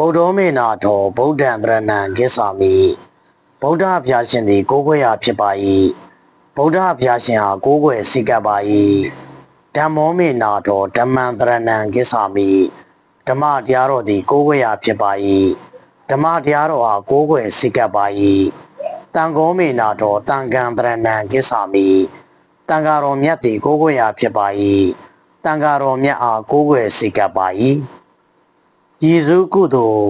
ဗုဒ္ဓမေနာတော်ဗုဒ္ဓံတရဏံကိစ္ဆာမိဗုဒ္ဓဘုရားရှင်သည်ကိုးကွယ်ရာဖြစ်ပါ၏ဗုဒ္ဓဘုရားရှင်ဟာကိုးကွယ်စိတ်ကပ်ပါ၏ဓမ္မောမေနာတော်ဓမ္မံတရဏံကိစ္ဆာမိဓမ္မတရားတော်သည်ကိုးကွယ်ရာဖြစ်ပါ၏ဓမ္မတရားတော်ဟာကိုးကွယ်စိတ်ကပ်ပါ၏တန်ခောမေနာတော်တန်ခံတရဏံကိစ္ဆာမိတန်ဃာတော်မြတ်သည်ကိုးကွယ်ရာဖြစ်ပါ၏တန်ဃာတော်မြတ်အားကိုးကွယ်စိတ်ကပ်ပါ၏ ယေရှုကုသိုလ်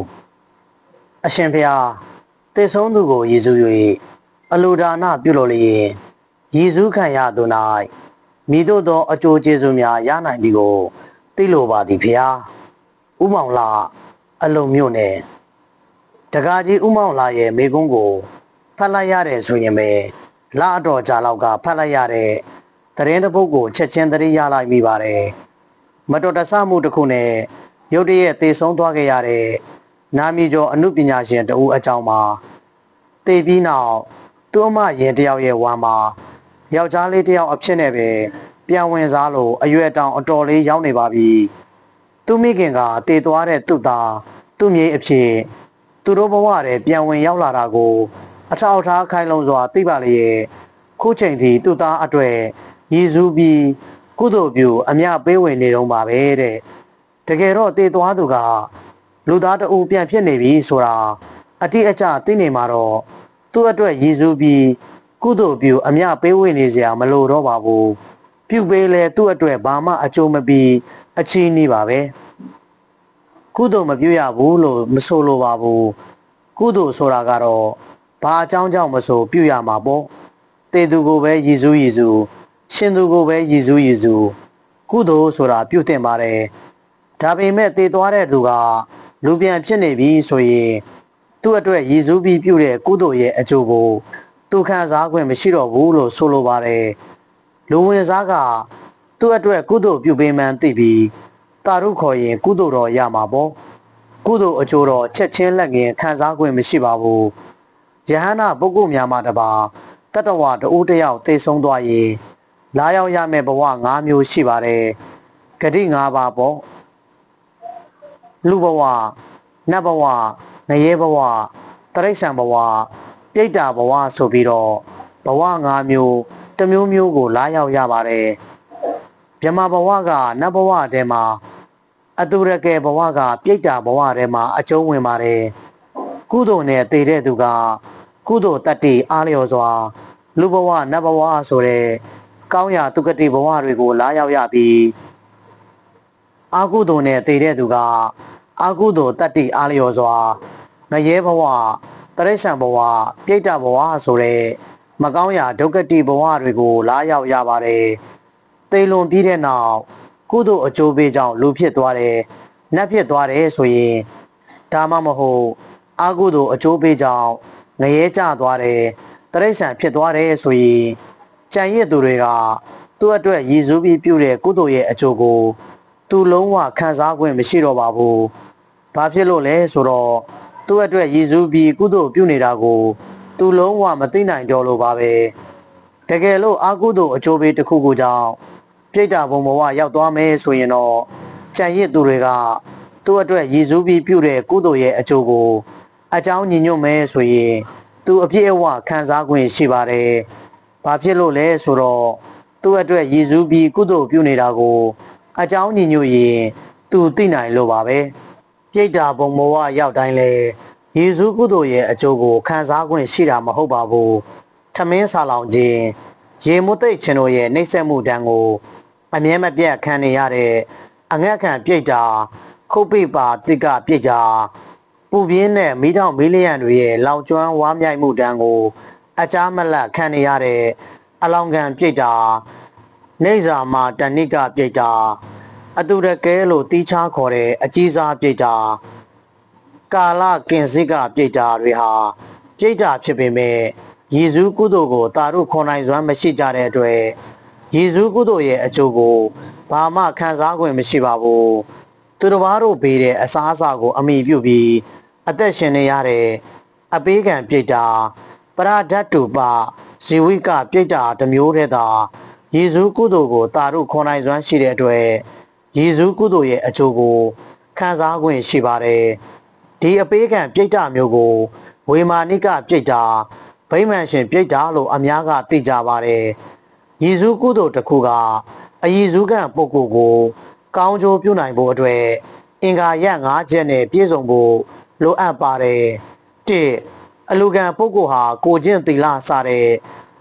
အရှင်ဘုရားတည်ဆုံးသူကိုယေရှု၍အလိုဒါနပြုလို့လျင်ယေရှုခံရသူ၌မိတို့သောအကျိုးကျေးဇူးများရနိုင်သည်ကိုသိလိုပါသည်ဖျားဥမောင်လာအလုံးမြို့နယ်တကားကြီးဥမောင်လာရဲ့မိကုန်းကိုဖတ်လိုက်ရတယ်ဆိုရင်ပဲလာအတော်ကြာလောက်ကဖတ်လိုက်ရတဲ့သတင်းတစ်ပုဒ်ကိုချက်ချင်းသတိရလိုက်မိပါတယ်မတော်တဆမှုတစ်ခုနဲ့ ရုတ်တရက်သေဆုံးသွားခဲ့ရတဲ့နာမည်ကျော်အမှုပညာရှင်တဦးအကြောင်းမှာတေပြီးနောက်သူ့အမရင်တယောက်ရဲ့ဝမ်းမှာယောက်ျားလေးတယောက်အဖြစ်နဲ့ပဲပြန်ဝင်စားလို့အရွယ်တောင်အတော်လေးရောက်နေပါပြီသူမိခင်ကတည်သွားတဲ့သူ့သားသူ့မြေးအဖြစ်သူတို့ဘဝထဲပြန်ဝင်ရောက်လာတာကို အထောက်အထားခိုင်လုံစွာသိပါလေရဲ့ခုချိန်ထိသူ့သားအတွေ့ရည်စူးပြီးကုသိုလ်ပြုအမြပေးဝင်နေတော့ပါပဲတဲ့ တကယ်တော့တည်သွားသူကလူသားတအူပြန်ဖြစ်နေပြီဆိုတာအတိအကျသိနေမှာတော့သူ့အတွက်ရည်စူးပြီးကုသိုလ်ပြုအမြပေးဝင်နေစရာမလိုတော့ပါဘူးပြုပေးလဲသူ့အတွက်ဘာမှအကျိုးမပြီးအချီးနှီးပါပဲကုသိုလ်မပြုရဘူးလို့မဆိုလိုပါဘူးကုသိုလ်ဆိုတာကတော့ဘာအကြောင်းကြောင့်မဆိုပြုရမှာပေါ့တေသူကိုပဲရည်စူးရည်စူးရှင်သူကိုပဲရည်စူးရည်စူးကုသိုလ်ဆိုတာပြုတင်ပါတယ် ဒါပေမဲ့တည်သွားတဲ့သူကလူပြန်ဖြစ်နေပြီဆိုရင်သူ့အတွက်ရည်စူးပြီးပြုတဲ့ကုသိုလ်ရဲ့အကျိုးကိုသူခံစား권မရှိတော့ဘူးလို့ဆိုလိုပါတယ်လူဝင်စားကသူ့အတွက်ကုသိုလ်ပြုပေးမှန်းသိပြီးတာရုခေါ်ရင်ကုသိုလ်တော်ရမှာပေါ့ကုသိုလ်အကျိုးတော်ချက်ချင်းလက်ငင်းခံစား권မရှိပါဘူးယဟန္တာပုဂ္ဂိုလ်များမှာတပါတတဝတအိုးတယောက်သိဆုံးသွားရင်လာရောက်ရမယ့်ဘဝ၅မျိုးရှိပါတယ်ဂတိ၅ပါးပေါ့ လူဘဝနတ်ဘဝငရဲဘဝတရိษံဘဝပြိတ္တာဘဝဆိုပြီးတော့ဘဝ၅မျိုးတစ်မျိုးမျိုးကို လာရောက်ရပါတယ်မြမဘဝကနတ်ဘဝထဲမှာအတုရကေဘဝကပြိတ္တာဘဝထဲမှာအကျုံးဝင်ပါတယ်ကုသိုလ်နဲ့တည်တဲ့သူက ကုသိုလ်တတ္တိအားလျော်စွာ လူဘဝနတ်ဘဝဆိုတဲ့ကောင်းရာတုကတိဘဝတွေကို လာရောက်ရပြီးအာကုသိုလ်နဲ့တည်တဲ့သူက အာကုသိုလ်တတ္တိအားလျော်စွာငရဲဘဝတရိစ္ဆာန်ဘဝပြိတ္တဘဝဆိုတဲ့မကောင်းရာဒုက္ကတိဘဝတွေကို လာရောက်ရပါတယ်သေလွန်ပြီးတဲ့နောက်ကုသိုလ်အကျိုးပေးကြောင့်လူဖြစ်သွားတယ်နတ်ဖြစ်သွားတယ်ဆိုရင်ဒါမှမဟုတ်အာကုသိုလ်အကျိုးပေးကြောင့်ငရဲကျသွားတယ်တရိစ္ဆာန်ဖြစ်သွားတယ်ဆိုရင်ကြံရစ်သူတွေကသူ့အတွက်ရည်စူးပြီးပြုတဲ့ကုသိုလ်ရဲ့အကျိုးကို သူလုံးဝခံစား권မရှိတော့ပါဘူး။ ဘာဖြစ်လို့လဲဆိုတော့သူ့အတွက်ရည်စူးပြီးကုသိုလ်ပြုနေတာကိုသူလုံးဝမသိနိုင်တော့လို့ပါပဲ။တကယ်လို့အာကုသိုလ်အကျိုးပေးတစ်ခုခုကြောင့်ပြိတ္တာဘုံဘဝရောက်သွားမယ်ဆိုရင်တော့ကြံရစ်သူတွေကသူ့အတွက်ရည်စူးပြီးပြုတဲ့ကုသိုလ်ရဲ့အကျိုးကိုအကြောင်းညီညွတ်မယ်ဆိုရင်သူအပြည့်အဝခံစား권ရှိပါတယ်။ဘာဖြစ်လို့လဲဆိုတော့သူ့အတွက်ရည်စူးပြီးကုသိုလ်ပြုနေတာကိုအကြောင်းညီညွတ်ရင်သူသိနိုင်လို့ပါပဲ ပြိတ္တာဘုံဘဝရောက်တိုင်းလဲယေရှုကုသိုလ်ရဲ့အကျိုးကိုခံစား권ရှိတာမဟုတ်ပါဘူးထမင်းဆာလောင်ခြင်းရေမွတ်သိပ်ခြင်းတို့ရဲ့နှိမ့်ဆက်မှုတန်းကိုအမြဲမပြတ်ခံနေရတဲ့အငတ်ခံပြိတ္တာခုတ်ပိပါတိကပြိတ္တာပူပြင်းတဲ့မိထောင်မီလီယံတွေရဲ့လောင်ကျွမ်းဝါးမြိုက်မှုတန်းကို အကြမ်းမလတ်ခံနေရတဲ့အလောင်ခံပြိတ္တာနေဇာမာတဏိကပြိတ္တာ အတူတကဲလို့တီးခြားခေါ်တဲ့အကြီးစားပြိတ္တာကာလကင်စိကပြိတ္တာတွေဟာပြိတ္တာဖြစ်ပေမဲ့ယေရှုကုသိုလ်ကိုတာတို့ခေါ်နိုင်စွမ်းမရှိကြတဲ့အတွက်ယေရှုကုသိုလ်ရဲ့အကျိုးကိုဘာမှခံစား권မရှိပါဘူးသူတစ်ပါးတို့ပေးတဲ့အစားအစာကို အမိပြုပြီးအသက်ရှင်နေရတဲ့အပေးကံပြိတ္တာပရဒတ်တုပဇီဝိကပြိတ္တာတစ်မျိုးတည်းသာယေရှုကုသိုလ်ကိုတာတို့ခေါ်နိုင်စွမ်းရှိတဲ့အတွက် ယေရှုကုသိုလ်ရဲ့အကျိုးကိုခံစား권ရှိပါတယ်ဒီဒီအပေးခံပြိတ္တာမျိုးကို ဝေမာနိကပြိတ္တာဗိမာန်ရှင်ပြိတ္တာလို့အများကသိကြပါတယ်ယေရှုကုသိုလ်တစ်ခုကအယေရှုခံပုဂ္ဂိုလ်ကို ကောင်းကျိုးပြုနိုင်ဖို့အတွက်အင်္ဂါရက်၅ချက်နဲ့ပြည့်စုံဖို့လိုအပ်ပါတယ်တစ်အလူကံပုဂ္ဂိုလ်ဟာကိုကျင့်သီလစတဲ့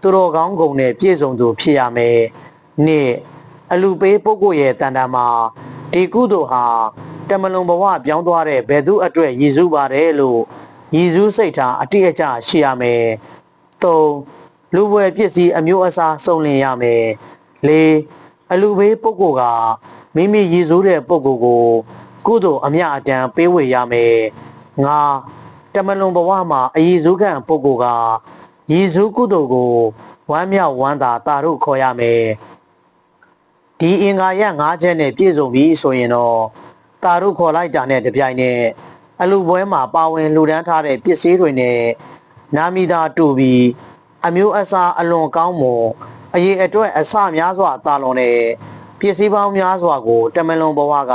သူတော်ကောင်းဂုဏ်နဲ့ပြည့်စုံသူဖြစ်ရမယ်နှစ် အလူပေးပုဂ္ဂိုလ်ရဲ့တန်တာမှာဒီကုသိုလ်ဟာတမလွန်ဘဝပြောင်းသွားတဲ့ဘယ်သူအတွက်ရည်စူးပါတယ်လို့ရည်စူးစိတ်ထားအတိအကျရှိရမယ်သုံးလူဝယ်ပစ္စည်းအမျိုးအစားစုံလင်ရမယ်လေးအလူပေးပုဂ္ဂိုလ်ကမိမိရည်စူးတဲ့ပုဂ္ဂိုလ်ကိုကုသိုလ်အမြအတမ်းပေးဝေရမယ်ငါတမလွန်ဘဝမှာအည်စူးခံပုဂ္ဂိုလ်ကရည်စူးကုသိုလ်ကိုဝမ်းမြောက်ဝမ်းသာတာတို့ခေါ်ရမယ် ဒီအင်္ဂါရ၅ချက်နဲ့ပြည့်စုံပြီဆိုရင်တော့တာတို့ခေါ်လိုက်တာနဲ့တပြိုင်နက်အလူပွဲမှာပါဝင်လူဒန်းထားတဲ့ပစ္စည်းတွေနဲ့နာမီသာတူပြီးအမျိုးအစားအလွန်ကောင်းမွန်အရေးအတွက်အစများစွာတာလွန်တဲ့ပစ္စည်းပေါင်းများစွာကိုတမလွန်ဘဝက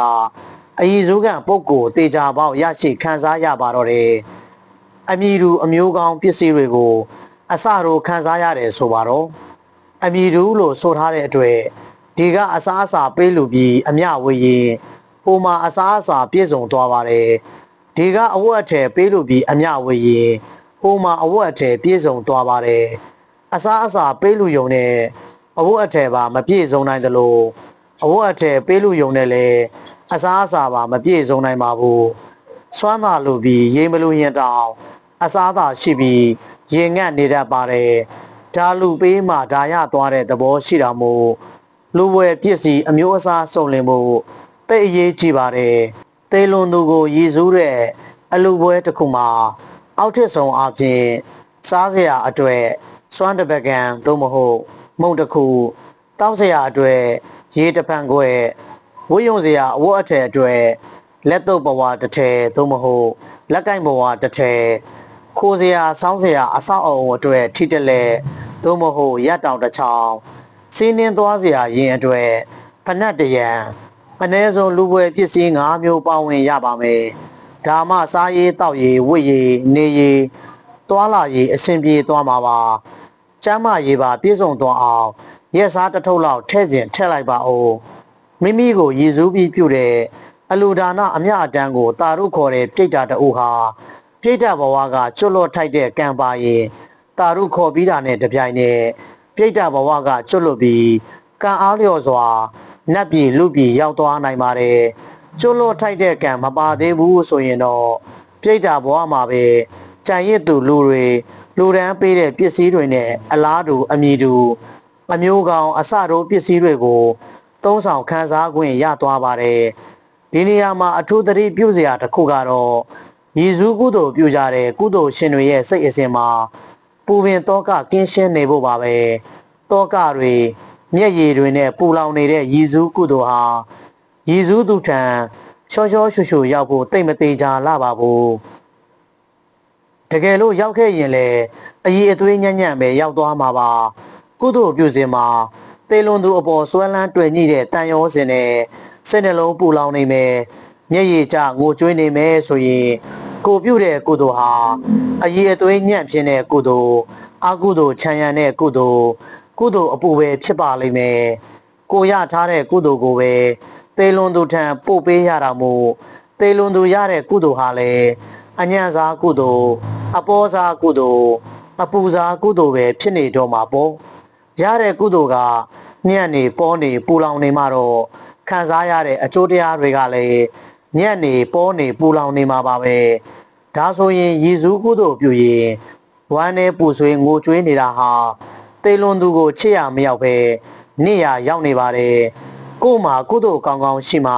အည်စုခံပုဂ္ဂိုလ်တေချာပေါက်ရရှိခံစားရပါတော့တယ်အမည်တူအမျိုးကောင်းပစ္စည်းတွေကို အစတို့ခံစားရတယ်ဆိုပါတော့အမည်တူလို့ဆိုထားတဲ့အတွက် ဒီကအစားအစာပေးလူပြီးအမျှဝေရင်ပုံမှာအစားအစာပြည့်စုံသွားပါတယ်ဒီကအဝတ်အထည်ပေးလူပြီးအမျှဝေရင်ပုံမှာအဝတ်အထည်ပြည့်စုံသွားပါတယ်အစားအစာပေးလူယုံနဲ့အဝတ်အထည်ပါမပြည့်စုံနိုင်သလိုအဝတ်အထည်ပေးလူယုံနဲ့လည်းအစားအစာပါမပြည့်စုံနိုင်ပါဘူးစွမ်းသာလူပြီးရေမလူရင်တောင်အစားသာရှိပြီးရေငတ်နေတတ်ပါတယ်ဒါလူပေးမှဒါရသွားတဲ့သဘောရှိတာမို့ လူဝယ်ပစ္စည်းအမျိုးအစားစုံလင်ဖို့တိတ်အရေးကြီးပါတယ်တေလွန်သူကိုရည်စူးတဲ့အလူပွဲတစ်ခုမှာ အောက်ထစ်ဆုံးအပြင်စားစရာအတွေ့စွမ်းတပကံသို့မဟုတ် မုံတစ်ခုတောက်စရာအတွေ့ရေတပံခွဲဝိယုံစရာအဝတ်အထည်အတွေ့လက်တော့ဘဝတစ်ထည်သို့မဟုတ်လက်ကင်ဘဝတစ်ထည်ခိုးစရာဆောင်းစရာအဆောက်အအုံအတွေ့ထိတက်လက်သို့မဟုတ်ရက်တောင်တစ်ချောင်း စီးနှင်းသွားစရာရင်အတွေ့ဖနက်တရံအ ਨੇ ဆုံးလူပွဲပစ္စည်း၅မျိုးပါဝင်ရပါမယ်ဒါမှစားရေးတောက်ရေးဝတ်ရေးနေရေးသွားလာရေးအဆင်ပြေသွားမှာပါကျမ်းမာရေးပါပြည့်စုံသွားအောင်ရက်စားတစ်ထုပ်လောက်ထည့်ခြင်းထည့်လိုက်ပါဦးမိမိကိုရည်စူးပြီးပြုတဲ့အလူဒါနအမြအတန်းကိုတာရုခေါ်တဲ့ပြိတ္တာတူဟာပြိတ္တာဘဝကကျွတ်လွတ်ထိုက်တဲ့ကံပါရင်တာရုခေါ်ပြီးတာနဲ့တပြိုင်နက် ပြိတ္တာဘဝကကျွတ်လွတ်ပြီးကံအားလျော်စွာနတ်ပြည်လူပြည်ရောက်သွားနိုင်ပါတယ်ကျွတ်လွတ်ထိုက်တဲ့ကံမပါသေးဘူးဆိုရင်တော့ပြိတ္တာဘဝမှာပဲကြံရစ်သူလူတွေလူရန်ပေးတဲ့ပစ္စည်းတွေနဲ့အလားတူအမည်တူအမျိုးကောင်အစတို့ပစ္စည်းတွေကိုသုံးဆောင်ခန်းစားခွင့်ရသွားပါတယ်ဒီနေရာမှာအထူးသတိပြုစရာတစ်ခုကတော့ရည်စူးကုသိုလ်ပြုကြတဲ့ကုသိုလ်ရှင်တွေရဲ့စိတ်အစဉ်မှာ ပူပင်တောကကင်းရှင်းနေဖို့ပါပဲတောကတွေမျက်ရည်တွေနဲ့ပူလောင်နေတဲ့ရည်စူးကုသိုလ်ဟာရည်စူးသူထံချောချောရှုရှုရောက်ဖို့တိတ်မသေးကြလာပါဘူးတကယ်လို့ရောက်ခဲ့ရင်လေအည်အသွေးညံ့ညံ့ပဲရောက်သွားမှာပါကုသိုလ်ပြုစဉ်မှာသေလွန်သူအပေါ်ဆွဲလန်းတွေ့ညိတဲ့တန်ရောစင်နဲ့စိတ်နှလုံးပူလောင်နေမယ်မျက်ရည်ကျငိုကြွေးနေမယ်ဆိုရင် ကိုပြုတဲ့ကုသိုလ်ဟာအည်အသွေးညံ့ဖြစ်တဲ့ကုသိုလ်အကုသိုလ်ခြံရံတဲ့ကုသိုလ်ကုသိုလ်အပူပဲဖြစ်ပါလိမ့်မယ်ကိုရထားတဲ့ကုသိုလ်ကိုပဲသေလွန်သူထံပို့ပေးရတာမို့သေလွန်သူရတဲ့ကုသိုလ်ဟာလည်းအညံ့စားကုသိုလ်အပေါ်စားကုသိုလ်အပူစားကုသိုလ်ပဲဖြစ်နေတော့မှာပေါ့ရတဲ့ကုသိုလ်ကညံ့နေပေါ်နေပူလောင်နေမှတော့ခံစားရတဲ့အကျိုးတရားတွေကလည်း ညံ့နေပေါ်နေပူလောင်နေမှာပါပဲဒါဆိုရင်ရည်စူးကုသိုလ်ပြုရင်ဝမ်းနဲ့ပူဆွေးငိုကြွေးနေတာဟာသေလွန်သူကိုချစ်ရမရောက်ပဲနေရရောက်နေပါတယ်ကို့မှာကုသိုလ်ကောင်းကောင်းရှိမှ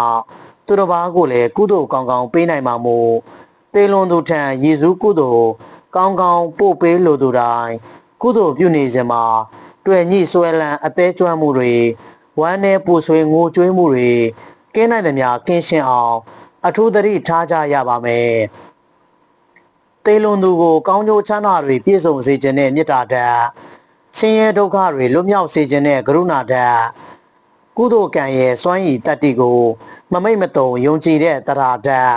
သူတစ်ပါးကိုလည်းကုသိုလ်ကောင်းကောင်းပေးနိုင်မှာမို့သေလွန်သူထံရည်စူးကုသိုလ်ကောင်းကောင်းပို့ပေးလိုသူတိုင်းကုသိုလ်ပြုနေစဉ်မှာတွေ့ညှိဆွဲလန်းအသေးကျွမ်းမှုတွေဝမ်းနဲ့ပူဆွေးငိုကြွေးမှုတွေကင်းနိုင်သမျှကင်းရှင်းအောင် အထူးသတိထားကြရပါမယ်သေလွန်သူကိုကောင်းကျိုးချမ်းသာတွေပြည့်စုံစေခြင်းနဲ့မေတ္တာဓာတ်ဆင်းရဲဒုက္ခတွေလွတ်မြောက်စေခြင်းနဲ့ကရုဏာဓာတ်ကုသိုလ်ကံရဲ့စွမ်းရည်တတ္တိကို မမိတ်မတုံယုံကြည်တဲ့တရားဓာတ်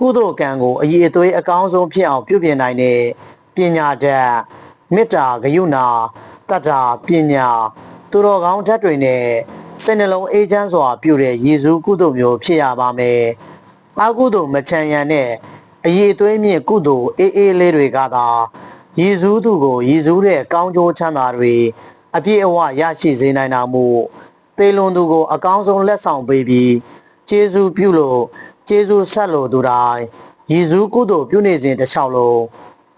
ကုသိုလ်ကံကိုအည်အသွေးအကောင်းဆုံးဖြစ်အောင်ပြုပြင်နိုင်တဲ့ပညာဓာတ်မေတ္တာဂရုဏာတတ္တာပညာသူတော်ကောင်းဓာတ်တွေနဲ့စိတ်နှလုံးအေးချမ်းစွာပြုတဲ့ယေရှုကုသိုလ်မျိုးဖြစ်ရပါမယ်။ အကုသိုလ်မချမ်းရံတဲ့အည်အသွေးမြင့်ကုသိုလ်အေးအေးလေးတွေကသာယေရှုသူကိုယေရှုတဲ့ကောင်းကျိုးချမ်းသာတွေအပြည့်အဝရရှိစေနိုင်တာမို့သေလွန်သူကို အကောင်းဆုံးလက်ဆောင်ပေးပြီးကျေးဇူးပြုလို့ကျေးဇူးဆက်လို့သူတိုင်းယေရှုကုသိုလ်ပြုနေစဉ်တစ်လျှောက်လုံး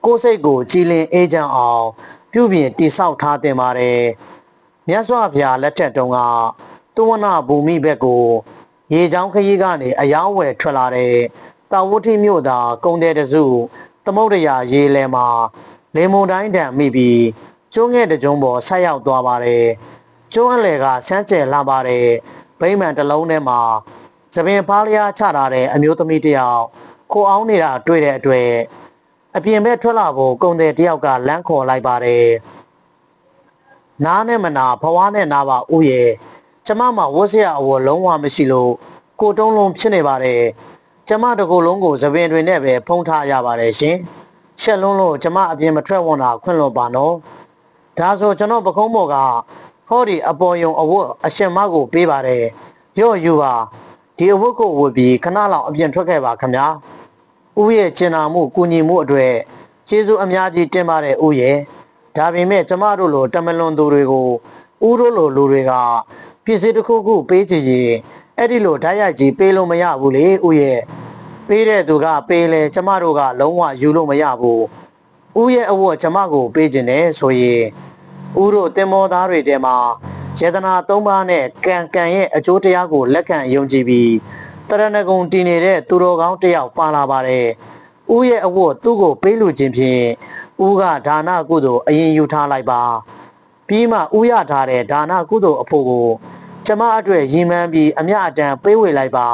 ကိုယ်စိတ်ကိုကြည်လင်အေးချမ်းအောင် ပြုပြင်တိဆောက်ထားတင်ပါတယ်မြတ်စွာဘုရားလက်ထက်တုန်းကသုဝနာဘူမိဘက်ကို ရေချောင်းခရီးကနေအယောင်းဝယ်ထွက်လာတဲ့တာဝတိမြို့သားကုံတဲ့တစုသမုဒ္ဒရာရေလဲမှာလေမုန်တိုင်းတံမိပြီးကျွန်းငယ်တကြုံပေါ်ဆက်ရောက်သွားပါတယ်ကျွန်းအလယ်ကဆန်းကျယ်လာပါတယ်ဗိမ္မာန်တစ်လုံးထဲမှာသပင်ဖားလျားချထားတဲ့အမျိုးသမီးတစ်ယောက်ခိုအောင်နေတာတွေ့တဲ့အတွက်အပြင်ဘက်ထွက်လာဖို့ကုံတဲ့တယောက်ကလမ်းခေါ်လိုက်ပါတယ်နားနဲ့မနာဘဝနဲ့နားပါဥရဲ့ ကျမမှာဝတ်စရာအဝတ်လုံးဝမရှိလို့ကိုတုံးလုံးဖြစ်နေပါတယ်ကျမတကူလုံးကိုသပင်တွေနဲ့ပဲဖုံးထားရပါတယ်ရှင်ရှက်လွန်းလို့ကျမအပြင်မထွက်ဝန်တာခွင့်လွန်ပါနော်ဒါဆိုကျွန်တော်ပကုံးမော်ကဟောဒီအပေါ်ယုံအဝတ်အရှင်မကိုပေးပါတယ်ရော့ယူပါဒီအဝတ်ကိုဝတ်ပြီးခဏလောက်အပြင်ထွက်ခဲ့ပါခင်ဗျာဦးရဲ့ကျင်နာမှုကုညီမှုအတွေ့ကျေးဇူးအများကြီးတင်ပါတယ်ဦးရဲ့ဒါပေမဲ့ကျမတို့လိုတမလွန်သူတွေကိုဦးတို့လိုလူတွေကပ စ္စည်းတစ်ခုခုပေးချင်ရင်အဲ့ဒီလိုဓာတ်ရိုက်ကြီးပေးလို့မရဘူးလေဦးရဲ့ပေးတဲ့သူကပေးလဲကျမတို့ကလုံးဝယူလို့မရဘူးဦးရဲ့အဝတ်ကျမကိုပေးခြင်းနဲ့ဆိုရင်ဦးတို့တင်မောသားတွေတဲမှာယေဒနာ၃ပါးနဲ့ကံကံရဲ့အကျိုးတရားကိုလက်ခံယုံကြည်ပြီးတရဏဂုံတည်နေတဲ့သူတော်ကောင်းတစ်ယောက်ပါလာပါတယ်။ဦးရဲ့အဝတ်သူ့ကိုပေးလူခြင်းဖြင့်ဦးကဒါနကုသိုလ်အရင်ယူထားလိုက်ပါ။ပြီးမှဦးရထားတဲ့ဒါနကုသိုလ်အဖို့ကို ကျမအတွက်ရည်မှန်းပြီးအမြအတမ်းပေးဝေလိုက်ပါ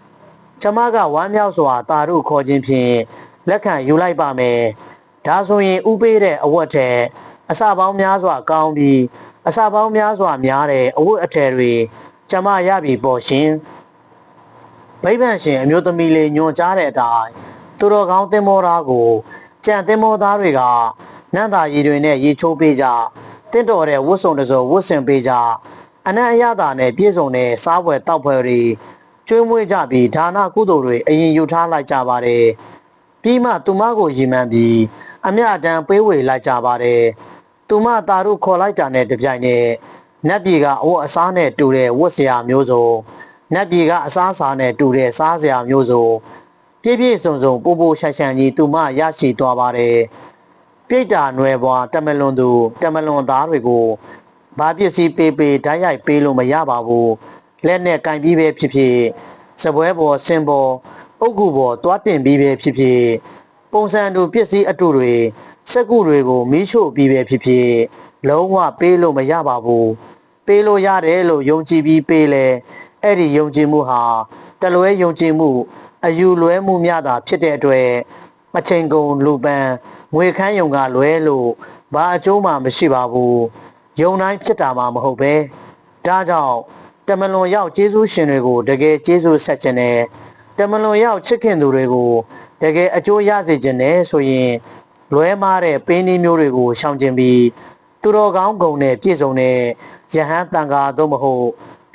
။ကျမကဝမ်းမြောက်စွာတာရုခေါ်ခြင်းဖြင့်လက်ခံယူလိုက်ပါမယ်။ဒါဆိုရင်ဥပေးတဲ့အဝတ်ထက်အစပေါင်းများစွာကောင်းပြီးအစပေါင်းများစွာများတဲ့အဝတ်အထည်တွေကျမရပြီပေါ့ရှင်ဗိဗ္ဗန်ရှင်အမျိုးသမီးလေးညွန်ကြားတဲ့အတိုင်းသူတော်ကောင်းသင်္ဘောသားကိုကြံသင်္ဘောသားတွေကနန္တာရည်တွေနဲ့ရေချိုးပေးကြတင့်တော်တဲ့ဝတ်စုံတစုံဝတ်ဆင်ပေးကြ အနံ့အရသာနဲ့ပြည့်စုံတဲ့စားပွဲတောက်ပွဲတွေကျွေးမွေးကြပြီးဒါနကုသိုလ်တွေအရင်ယူထားလိုက်ကြပါတယ်ပြီးမှသူမကိုရည်မှန်းပြီးအမြအတမ်းပေးဝေလိုက်ကြပါတယ်သူမတာတို့ခေါ်လိုက်တာနဲ့တပြိုင်နက်နတ်ပြည်ကအဝတ်အစားနဲ့တူတဲ့ဝတ်စရာမျိုးစုံနတ်ပြည်ကအစားအစာနဲ့တူတဲ့စားစရာမျိုးစုံပြည့်ပြည့်စုံစုံပို့ပို့ရှန်ရှန်ကြီးသူမရရှိသွားပါတယ်ပြိတ္တာနွယ်ဘွားတမလွန်သူတမလွန်သားတွေကို ဘာပစ္စည်းပေးပေးဓာတ်ရိုက်ပေးလို့မရပါဘူးလက်နဲ့ကင်ပြီးပဲဖြစ်ဖြစ်စပွဲပေါ်စင်ပေါ်အုတ်ကူပေါ်တွားတင်ပြီးပဲဖြစ်ဖြစ်ပုံစံတူပစ္စည်းအတုတွေစက်ကူတွေကိုမီးရှို့ပြီးပဲဖြစ်ဖြစ်လုံးဝပေးလို့မရပါဘူးပေးလို့ရတယ်လို့ယုံကြည်ပြီးပေးလဲအဲ့ဒီယုံကြည်မှုဟာတလွဲယုံကြည်မှုအယူလွဲမှုများတာဖြစ်တဲ့အတွက်အချိန်ကုန်လူပန်းငွေခမ်းယုံကလွဲလို့ဘာအကျိုးမှမရှိပါဘူး ယုံတိုင်းဖြစ်တာမှမဟုတ်ပဲဒါကြောင့်တမလွန်ရောက်ကျေးဇူးရှင်တွေကိုတကယ်ကျေးဇူးဆက်ခြင်းနဲ့တမလွန်ရောက်ချစ်ခင်သူတွေကိုတကယ်အကျိုးရစေခြင်းနဲ့ဆိုရင်လွဲမားတဲ့ပင်းနှီးမျိုးတွေကိုရှောင်ကျင်ပြီးသူတော်ကောင်းဂုံနဲ့ပြည့်စုံတဲ့ယဟန်တန်ခါသို့မဟုတ်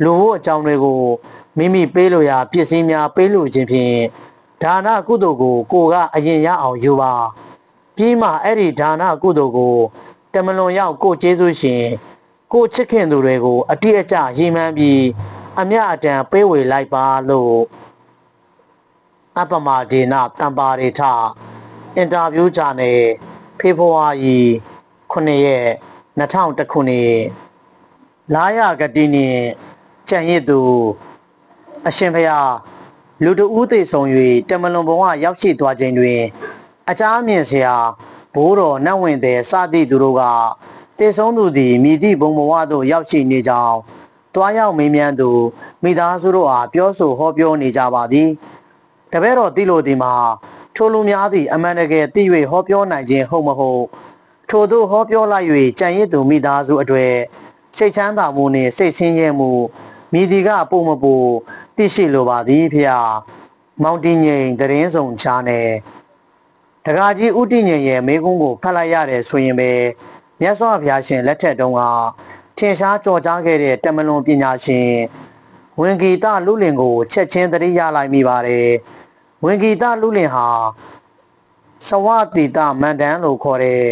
လူ့အကြောင်းတွေကိုမိမိပေးလို့ရပစ္စည်းများပေးလို့ခြင်းဖြင့်ဒါနကုသိုလ်ကိုကိုကအရင်ရအောင်ယူပါပြီးမှအဲ့ဒီဒါနကုသိုလ်ကို တမလွန်ရောက်ကိုကျေးဇူးရှင်ကိုချစ်ခင်သူတွေကိုအတိအကျရည်မှန်းပြီးအမြအတန်ပေးဝေလိုက်ပါလို့အပမဒေနတံပါရိထအင်တာဗျူးဂျာနယ်ဖေဖော်ဝါရီ9ရက်2001ခုနှစ်လာရဂတိနှင့်ကြံရစ်သူအရှင်ဖျားလူတဦးသေးဆုံး၍တမလွန်ဘဝရောက်ရှိသွားခြင်းတွင်အချားမြင်စရာ ဘိုးတော်နတ်ဝင်သည်စသည့်သူတို့ကတေဆုံးသူသည်မိသည့်ဘုံဘဝသို့ရောက်ရှိနေကြောင်းတွားရောက်မေးမြန်းသူမိသားစုတို့အားပြောဆိုဟောပြောနေကြပါသည်တပည့်တော်သိလို့ဒီမှာထိုလူများသည်အမှန်တကယ်သိ၍ဟောပြောနိုင်ခြင်းဟုတ်မဟုတ်ထို့သို့ဟောပြောလိုက်၍ကြံရစ်သူမိသားစုအတွေ့စိတ်ချမ်းသာမှုနှင့်စိတ်ဆင်းရဲမှုမိဒီကပုံမပူသိရှိလိုပါသည်ဖေဟာမောင်တင်ငိန်သတင်းဆောင်ချားနယ် တကာကြီးဥတီငိန်ရဲ့မိကုန်းကိုဖတ်လိုက်ရတယ်ဆိုရင်ပဲမြတ်စွာဘုရားရှင်လက်ထက်တုန်းကထင်ရှားကြော်ကြားခဲ့တဲ့တမလွန်ပညာရှင်ဝင်ဂီတလူလင်ကိုချက်ချင်းသတိရလိုက်မိပါတယ်ဝင်ဂီတလူလင်ဟာစဝတိတမန္တန်လို့ခေါ်တဲ့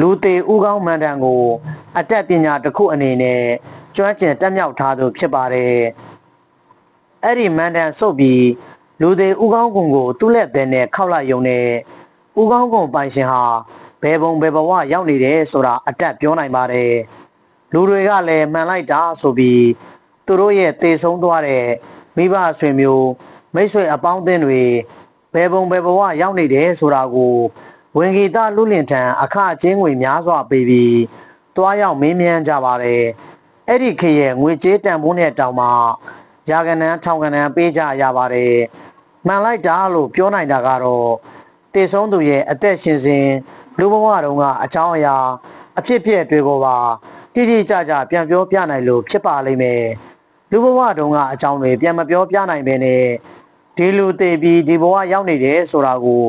လူသေးဥကောင်းမန္တန်ကို အတက်ပညာတစ်ခုအနေနဲ့ကျွမ်းကျင်တက်မြောက်ထားသူဖြစ်ပါတယ်အဲ့ဒီမန္တန်စုပ်ပြီးလူသေးဥကောင်းကုံကို သူ့လက်သည်နဲ့ခောက်လိုက်ယုံနဲ့ ဥကောင်းကုံပိုင်ရှင်ဟာဘယ်ပုံဘယ်ဘဝရောက်နေတယ်ဆိုတာအတက်ပြောနိုင်ပါတယ်လူတွေကလည်းမှန်လိုက်တာဆိုပြီးသူတို့ရဲ့တေဆုံးသွားတဲ့မိဘဆွေမျိုးမိတ်ဆွေအပေါင်းအသင်းတွေဘယ်ပုံဘယ်ဘဝရောက်နေတယ်ဆိုတာကိုဝင်ဂီတလူလင်ထံအခအချင်းငွေများစွာပေးပြီးတွားရောက်မင်းမြန်းကြပါတယ်အဲ့ဒီခေတ်ရဲ့ငွေကြေးတန်ဖိုးနဲ့တောင်မှရာကနန်းထောင်ကနန်းပေးကြရပါတယ်မှန်လိုက်တာလို့ပြောနိုင်တာကတော့ တေဆုံးသူရဲ့အသက်ရှင်စဉ်လူဘဝတုန်းကအချောင်းအရာအဖြစ်ဖြစ်တွေကိုပါတိတိကျကျပြန်ပြောပြနိုင်လို့ဖြစ်ပါလိမ့်မယ်လူဘဝတုန်းကအကြောင်းတွေပြန်မပြောပြနိုင်ပဲနဲ့ဒီလူသေးပြီးဒီဘဝရောက်နေတယ်ဆိုတာကို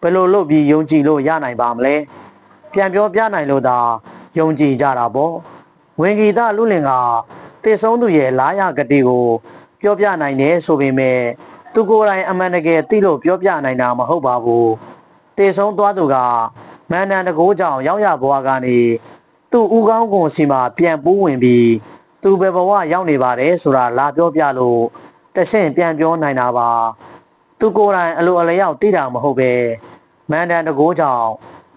ဘယ်လိုလုပ်ပြီးယုံကြည်လို့ရနိုင်ပါမလဲပြန်ပြောပြနိုင်လို့သာယုံကြည်ကြတာပေါ့ဝင်ဂီတလူလင်ကတေဆုံးသူရဲ့လာရဂတိကို ပြောပြနိုင်တယ်ဆိုပေမဲ့ သူကိုယ်တိုင်အမှန်တကယ်သိလို့ပြောပြနိုင်တာမဟုတ်ပါဘူးတေဆုံးသွားသူကမန္တန်တကိုးကြောင့်ရောက်ရဘွားကနေသူ့ဦးကောင်းကွန်စီမှာပြန်ပိုးဝင်ပြီးသူဘယ်ဘဝရောက်နေပါတယ်ဆိုတာလာပြောပြလို့တဆင့်ပြန်ပြောနိုင်တာပါသူကိုယ်တိုင်အလိုအလျောက်သိတာမဟုတ်ပဲမန္တန်တကိုးကြောင့်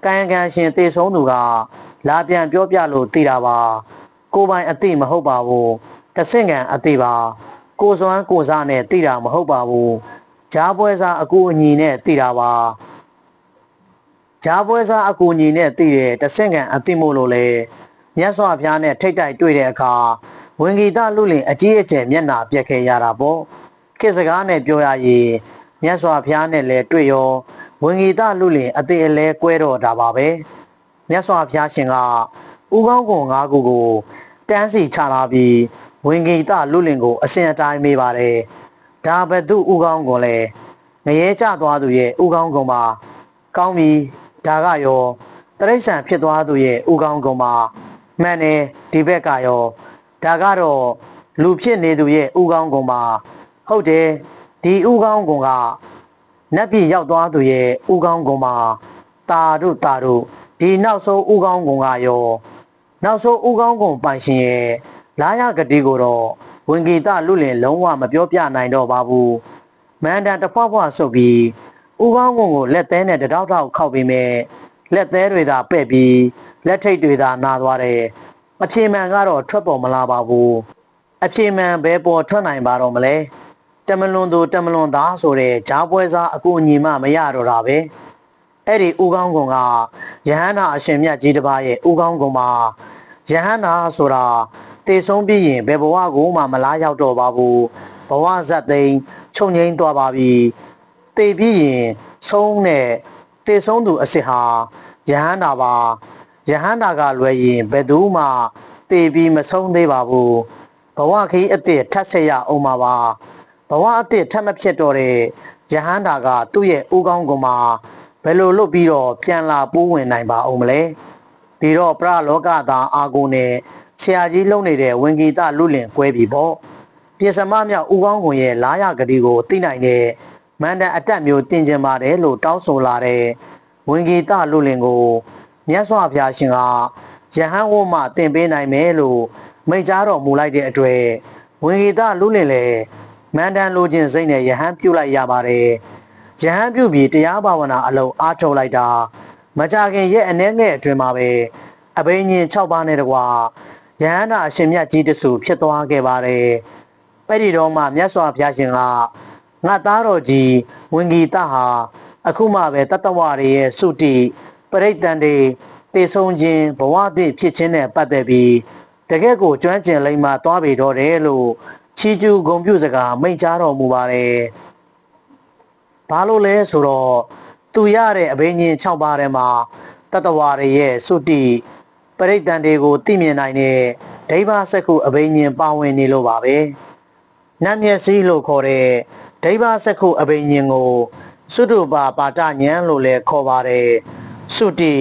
ကံကံရှင်တေဆုံးသူကလာပြန်ပြောပြလို့သိတာပါကိုယ်ပိုင်အသိမဟုတ်ပါဘူးတဆင့်ကံအသိပါ ကိုစွမ်းကိုစားနဲ့သိတာမဟုတ်ပါဘူးဂျားပွဲစားအကူအညီနဲ့သိတာပါဂျားပွဲစားအကူအညီနဲ့သိတဲ့တဆင့်ကံအသိမို့လို့လေမြတ်စွာဘုရားနဲ့ထိတ်တိုက်တွေ့တဲ့အခါဝင်ဂီတလူလင်အကြီးအကျယ်မျက်နာပြက်ခဲ့ရတာပေါ့ခေတ်စကားနဲ့ပြောရရင်မြတ်စွာဘုရားနဲ့လည်းတွေ့ရောဝင်ဂီတလူလင်အသေးအလဲကွဲတော့တာပါပဲမြတ်စွာဘုရားရှင်ကဥကောင်းကုံ၅ခုကိုတန်းစီချလာပြီး ဝင်ဂီတလူလင်ကို အစဉ်အတိုင်းမေးပါတယ်ဒါဘသူဥကောင်းကုံလဲငရဲကျသွားသူရဲ့ဥကောင်းကုံပါကောင်းပြီဒါကရောတရိษံဖြစ်သွားသူရဲ့ဥကောင်းကုံပါမှန်တယ်ဒီဘက်ကရောဒါကတော့လူဖြစ်နေသူရဲ့ဥကောင်းကုံပါဟုတ်တယ်ဒီဥကောင်းကုံကနတ်ပြည်ရောက်သွားသူရဲ့ဥကောင်းကုံပါတာတို့တာတို့ဒီနောက်ဆုံးဥကောင်းကုံကရောနောက်ဆုံးဥကောင်းကုံပိုင်ရှင်ရဲ့ လာရဂတိကိုတော့ဝင်ဂီတလူလင်လုံးဝမပြောပြနိုင်တော့ပါဘူးမန္တန်တဖွားဖွားဆုပ်ပြီးဥကောင်းကုံကိုလက်သေးနဲ့တတောက်တောက်ခောက်ပြီးမဲ့လက်သေးတွေသာပဲ့ပြီးလက်ထိတ်တွေသာနာသွားတယ်အပြေမှန်ကတော့ထွက်ပေါ်မလာပါဘူးအပြေမှန်ဘယ်ပေါ်ထွက်နိုင်ပါတော့မလဲတမလွန်သူတမလွန်သားဆိုတဲ့ဂျားပွဲစားအကူအညီမှမရတော့တာပဲအဲ့ဒီဥကောင်းကုံကယဟန္တာအရှင်မြတ်ကြီးတစ်ပါးရဲ့ဥကောင်းကုံမှာယဟန္တာဆိုတာ တေဆုံးပြီးရင်ဘယ်ဘဝကိုမှမလားရောက်တော့ပါဘူးဘဝဇတ်သိမ်းချုပ်ငိမ့်သွားပါပြီတေပြီးရင်ဆုံးတဲ့တေဆုံးသူအစ်စ်ဟာယဟန္တာပါယဟန္တာကလွယ်ရင်ဘယ်သူမှတေပြီးမဆုံးသေးပါဘူးဘဝခီးအစ်စ်ထပ်ဆက်ရအောင်ပါပါဘဝအစ်စ်ထပ်မဖြစ်တော့တဲ့ယဟန္တာကသူ့ရဲ့ဥကောင်းကုံမှာဘယ်လိုလုပ်ပြီးတော့ပြန်လာပိုးဝင်နိုင်ပါအောင်မလဲပြီးတော့ပရလောကသားအာကိုနဲ့ ဆရာကြီးလုံနေတဲ့ဝင်ဂီတလူလင်ကွဲပြီပေါ့ပြင်စမမြောက်ဥကောင်းကွန်ရဲ့လာရဂတိကိုသိနိုင်တဲ့မန္တန်အတက်မျိုးတင်ကျင်ပါတယ်လို့တောင်းဆိုလာတဲ့ဝင်ဂီတလူလင်ကိုမြတ်စွာဘုရားရှင်ကယဟန်ဝတ်မှတင်ပေးနိုင်မယ်လို့မိန့်ကြားတော်မူလိုက်တဲ့အတွက်ဝင်ဂီတလူလင်လည်းမန္တန်လူချင်းစိတ်နဲ့ယဟန်ပြုတ်လိုက်ရပါတယ်ယဟန်ပြုတ်ပြီးတရားဘာဝနာအလုံးအားထုတ်လိုက်တာမကြခင်ရဲ့အနှဲငယ်အတွင်းမှာပဲအဘိညာဉ်6ပါးနဲ့တကွာ ယဟန္တာအရှင်မြတ်ကြီးတဆူဖြစ်သွားခဲ့ပါတယ်။အဲ့ဒီတော့မှမြတ်စွာဘုရားရှင်ကငါသားတော်ကြီးဝင်ဂီတဟာအခုမှပဲတတ္တဝရရဲ့စုတိပရိတ်တန်တွေတေဆုံးခြင်းဘဝသည့်ဖြစ်ခြင်းနဲ့ပတ်သက်ပြီးတကယ့်ကိုကျွမ်းကျင်လိမ့်မှသွားပြီတော့တယ်လို့ချီကျူးဂုံပြုစကားမိန့်ကြားတော်မူပါတယ်။ဘာလို့လဲဆိုတော့သူရတဲ့အဘိညာဉ်6ပါးထဲမှာတတ္တဝရရဲ့စုတိ ပရိတ်တန်တွေကိုသိမြင်နိုင်တဲ့ဒိဗ္ဗစက္ခုအဘိညာဉ်ပါဝင်နေလို့ပါပဲနတ်မျက်စိလို့ခေါ်တဲ့ဒိဗ္ဗစက္ခုအဘိညာဉ်ကိုသုတုပါပါတဉာဏ်လို့လည်းခေါ်ပါတယ်သုတိ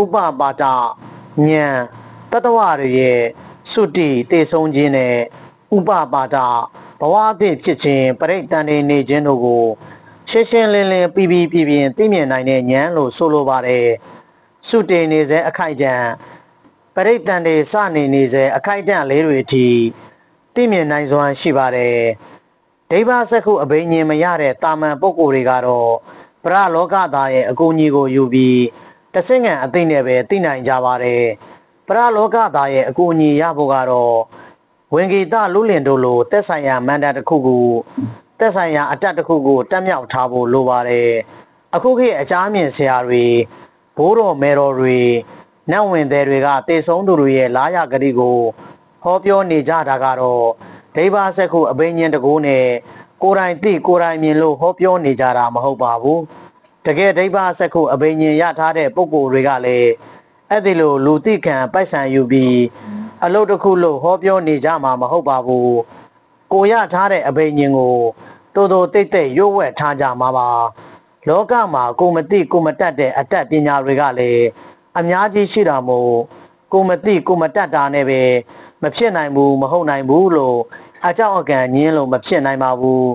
ဥပပါတဉာဏ်တတ္တဝရရဲ့သုတိတေဆုံးခြင်းနဲ့ဥပပါဒဘဝအသည့်ဖြစ်ခြင်းပရိတ်တန်နေနေခြင်းတို့ကိုရှင်းရှင်းလင်းလင်းပြီးပြီးပြပြင်းသိမြင်နိုင်တဲ့ဉာဏ်လို့ဆိုလိုပါတယ်သုတေနေစေအခိုက်အတန့်ပ ရိတ်တန်တွေစနေနေစေအခိုက်အတန့်လေးတွေအထိသိမြင်နိုင်စွမ်းရှိပါတယ်ဒိဗ္ဗစက္ခုအဘိညာဉ်မရတဲ့တာမန်ပုဂ္ဂိုလ်တွေကတော့ပရလောကသားရဲ့အကူအညီကိုယူပြီးတဆင့်ငံအသိနဲ့ပဲသိနိုင်ကြပါတယ်ပရလောကသားရဲ့အကူအညီရဖို့ကတော့ဝင်ဂီတလူလင်တို့လိုတက်ဆိုင်ရာမန္တတစ်ခုကိုတက်ဆိုင်ရာအတက်တစ်ခုကိုတက်မြောက်ထားဖို့လိုပါတယ်အခုခေတ်အချားမြင်ဆရာတွေဘိုးတော်မဲတော်တွေ နတ်ဝင်သည်တွေကတေဆုံးသူတွေရဲ့လားရဂတိကိုဟောပြောနေကြတာကတော့ဒိဗ္ဗစက္ခုအဘိညာဉ်တကူနဲ့ကိုယ်တိုင်သိကိုယ်တိုင်မြင်လို့ဟောပြောနေကြတာမဟုတ်ပါဘူးတကယ်ဒိဗ္ဗစက္ခုအဘိညာဉ်ရထားတဲ့ပုဂ္ဂိုလ်တွေကလည်းအဲ့ဒီလိုလူတိခံပိုက်ဆံယူပြီးအလုပ်တစ်ခုလို့ဟောပြောနေကြမှာမဟုတ်ပါဘူးကိုရထားတဲ့အဘိညာဉ်ကိုတိုးတိုးတိတ်တိတ်ရွတ်ဝက်ထားကြမှာပါလောကမှာကိုမသိကိုမတတ်တဲ့အတတ်ပညာတွေကလည်း အများကြီးရှိတာမို့ကိုမသိကိုမတတ်တာနဲ့ပဲမဖြစ်နိုင်ဘူးမဟုတ်နိုင်ဘူးလို့အကြောက်အကန့်ညင်းလို့မဖြစ်နိုင်ပါဘူး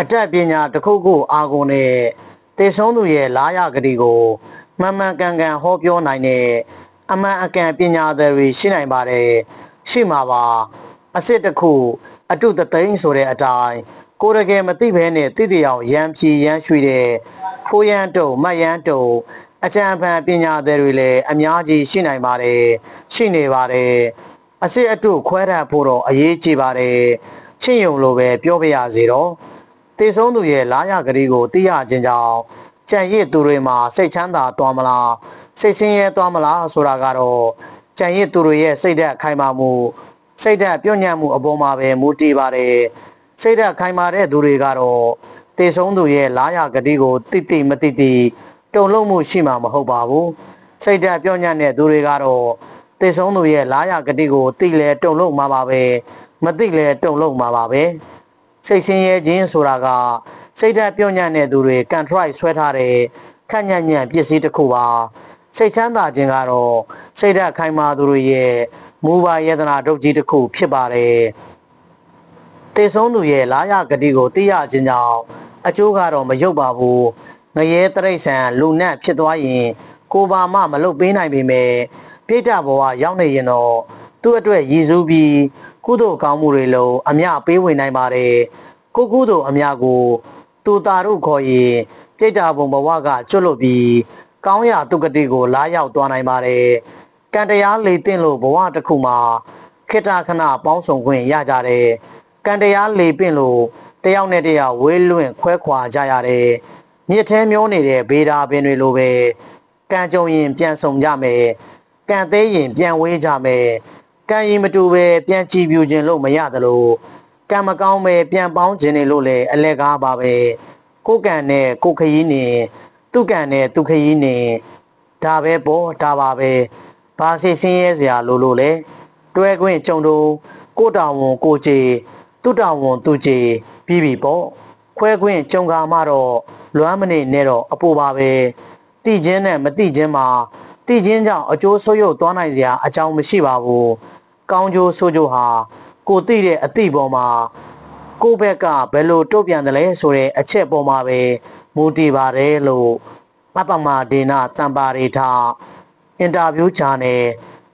အတတ်ပညာတစ်ခုခုအာကုန်နဲ့တေဆုံးသူရဲ့လာရဂတိကိုမှန်မှန်ကန်ကန်ဟောပြောနိုင်တဲ့အမှန်အကန်ပညာတွေရှိနိုင်ပါတယ်ရှိမှာပါအစ်စ်တစ်ခုအတုတသိန်းဆိုတဲ့အတိုင်းကိုယ်တကယ်မသိဘဲနဲ့တိတိအောင်ရမ်းဖြီရမ်းရွှေတဲ့ဖိုးရန်တုံမတ်ရန်တုံ အကြံဖန်ပညာတွေလည်းအများကြီးရှိနိုင်ပါတယ်ရှိနေပါတယ်အစ်စ်အတုခွဲတတ်ဖို့တော့အရေးကြီးပါတယ်ချင်းယုံလိုပဲပြောပြရစီတော့တေဆုံးသူရဲ့လာရကလေးကိုသိရခြင်းကြောင့်ကြံရစ်သူတွေမှာစိတ်ချမ်းသာသွားမလားစိတ်ဆင်းရဲသွားမလားဆိုတာကတော့ကြံရစ်သူတွေရဲ့စိတ်ဓာတ်ခိုင်မာမှုစိတ်ဓာတ်ပြော့ညံ့မှုအပေါ်မှာပဲမူတည်ပါတယ်စိတ်ဓာတ်ခိုင်မာတဲ့သူတွေကတော့တေဆုံးသူရဲ့လာရကတိကိုတိတိမတိတိ တုံလုံးမှုရှိမှာမဟုတ်ပါဘူးစိတ်ဓာတ်ပြော့ညံ့တဲ့သူတွေကတော့တေဆုံးသူရဲ့လာရကတိကိုတိလဲတုံလုံးမှာပါပဲမတိလဲတုံလုံးမှာပါပဲစိတ်ဆင်းရဲခြင်းဆိုတာကစိတ်ဓာတ်ပြော့ညံ့တဲ့သူတွေကန်ထရိုက်ဆွဲထားတဲ့ခန့်ညံ့ညံ့ပစ္စည်းတစ်ခုပါစိတ်ချမ်းသာခြင်းကတော့စိတ်ဓာတ်ခိုင်မာသူတွေရဲ့မူပါယတနာဒုတ်ကြီးတစ်ခုဖြစ်ပါတယ်တေဆုံးသူရဲ့လာရဂတိကိုသိရခြင်းကြောင့်အကျိုးကတော့မရုပ်ပါဘူး ငရဲတရိษံလူနတ်ဖြစ်သွားရင် ကိုပါမမလုတ်ပေးနိုင်ပေမဲ့ပြိတ္တဘဝရောက်နေရင်တော့သူ့အတွက်ရည်စူးပြီးကုသိုလ်ကောင်းမှုတွေလုံးအမြပေးဝင်နိုင်ပါတယ်ကိုကုသိုလ်အမြကိုတူတာတို့ခေါ်ရင်ပြိတ္တဘုံဘဝကကျွတ်လွတ်ပြီးကောင်းရာတုကတိကိုလာရောက်သွားနိုင်ပါတယ်ကံတရားလေတင်လို့ဘဝတစ်ခုမှာခေတ္တခဏပေါင်းစုံခွင့်ရကြတယ်ကံတရားလေပင့်လို့တယောက်နဲ့တယောက်ဝေးလွင့်ခွဲခွာကြရတယ် မြစ်ထဲမျောနေတဲ့ဘေးဓာပင်တွေလိုပဲကံကြုံရင်ပြန်ဆုံကြမယ်ကံသေးရင်ပြန်ဝေးကြမယ်ကံရင်မတူပဲပြန်ကြည်ပြူခြင်းလို့မရသလိုကံမကောင်းပဲပြန်ပေါင်းခြင်းနေလို့လည်းအလက်ကားပါပဲကိုယ်ကံနဲ့ကိုယ်ခရီးနေသူကံနဲ့သူခရီးနေဒါပဲပေါ့ဒါပါပဲဘာစိတ်ဆင်းရဲစရာလို့လို့လဲတွဲခွင့်ကြုံတော့ကိုတောင်ဝန်ကိုကြည်သူတောင်ဝန်သူကြည်ပြီးပြီပေါ့ ခွဲခွင့်ကြုံကာမှတော့လွမ်းမနေနဲ့တော့အပူပါပဲတိချင်းနဲ့မတိချင်းမှာတိချင်းကြောင့်အကျိုးဆိုးရုပ်သွားနိုင်စရာအကြောင်းမရှိပါဘူးကောင်းကျိုးဆိုးကျိုးဟာကိုသိတဲ့အသည့်ပေါ်မှာကိုယ့်ဘက်ကဘယ်လိုတုတ်ပြန်တယ်လဲဆိုတဲ့အချက်ပေါ်မှာပဲမူတည်ပါတယ်လို့အပမဒေနာတံပါရီထာအင်တာဗျူးဂျာနယ်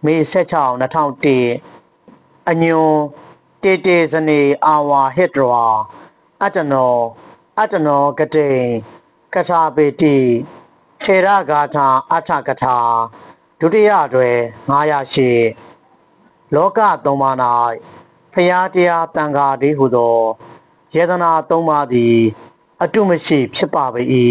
မေ16 2001အညွန်တေတေဇနေအာဝါဟစ်ဒရာ အတနောအတနောကတိန်ကထာပေတိထေရဂါထာအထကထာဒုတိယအတွဲ908လောကသုံးပါး၌ဖျားတရားတန်ခါဒီဟုသောယေဒနာသုံးပါးသည် အတုမရှိဖြစ်ပါပေ၏